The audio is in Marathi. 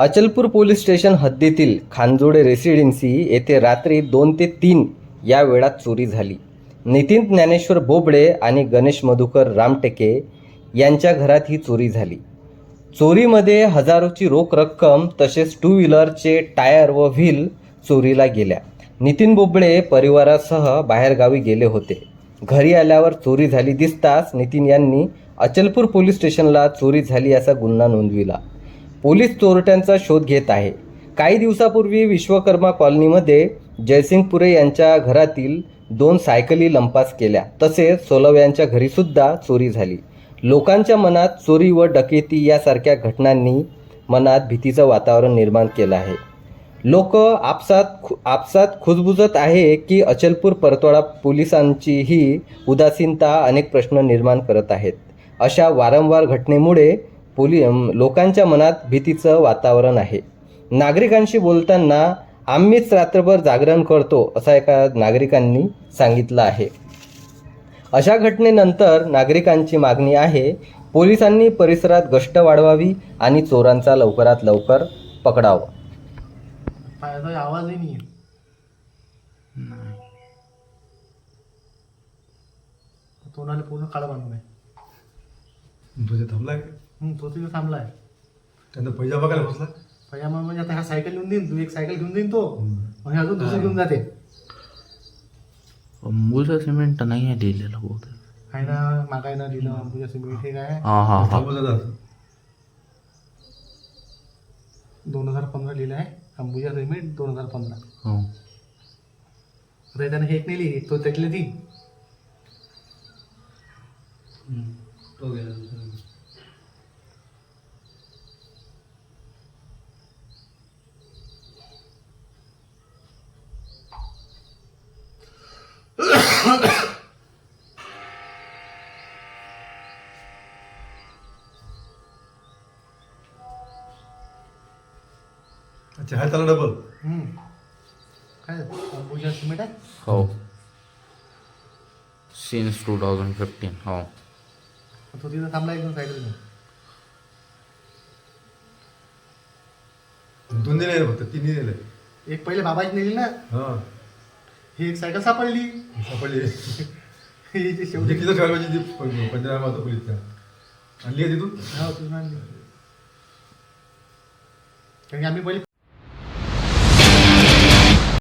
अचलपूर पोलीस स्टेशन हद्दीतील खानजोडे रेसिडेन्सी येथे रात्री दोन ते तीन या वेळात चोरी झाली. नितीन ज्ञानेश्वर बोबडे आणि गणेश मधुकर रामटेके यांच्या घरात ही चोरी झाली. चोरीमध्ये हजारोची रोख रक्कम तसेच टू व्हीलरचे टायर व व्हील चोरीला गेल्या. नितीन बोबडे परिवारासह बाहेरगावी गेले होते. घरी आल्यावर चोरी झाली दिसताच नितीन यांनी अचलपूर पोलीस स्टेशनला चोरी झाली असा गुन्हा नोंदविला. पोलीस चोरट्यांचा शोध घेत आहे. काही दिवसापूर्वी विश्वकर्मा कॉलनीमध्ये जयसिंगपुरे यांच्या घरातील दोन सायकली लंपास केल्या. तसेच सोलव यांच्या घरीसुद्धा चोरी झाली. लोकांच्या मनात चोरी व डकेती यासारख्या घटनांनी मनात भीतीचं वातावरण निर्माण केलं आहे. लोक आपसात खु आपसात खुजबुजत आहे की अचलपूर परतवाडा पोलिसांची ही उदासीनता अनेक प्रश्न निर्माण करत आहेत. अशा वारंवार घटनेमुळे पोली अम, लोकांच्या मनात भीतीचं वातावरण आहे. नागरिकांशी बोलताना आम्हीच रात्रभर जागरण करतो असं एका नागरिकांनी सांगितलं आहे. अशा घटनेनंतर नागरिकांची मागणी आहे पोलिसांनी परिसरात गस्त वाढवावी आणि चोरांचा लवकरात लवकर पकडावा. फायदा आवाजही नाही. तोंडाला पूर्ण काळं बांधून आहे. थांबला हं, तो तिथे थांबलाय. त्यांना पैजा बघायला बसला? पजामा म्हणजे आता ह्या सायकल घेऊन देईन तू एक सायकल घेऊन देईन तो. मग हे अजून दुसरं घेऊन जाते. अंबुजा सिमेंट नाही आहे लिहिलेलं बहुतेक. आहे ना मागाय ना दिलं अंबुजा सिमेंट हे काय? हा हा हा. थांबवलं जातं दोन हजार पंधरा लिहिलं आहे अंबुजा सिमेंट दोन हजार पंधरा. हो. आता त्याने हे एक नाही लिहिली तो त्यातले ती तो गेला अच्छा हा त्याला डबल हं. काय अंबुजा सिमेंट आहे? हो. सिन्स टू थाउजंड फिफ्टीन हो. तो तिथं थांबला एकदम सायकल दोन दिले फक्त तीन दिले. एक पहिले बाबाची नेली ना? हा. ही एक सायकल सापडली. सापडली. ही जी शेवटी ठेवायला पाहिजे ती पोलीसच्या. आणली का तिथून? हा तिथून आणली. कारण की आम्ही पहिले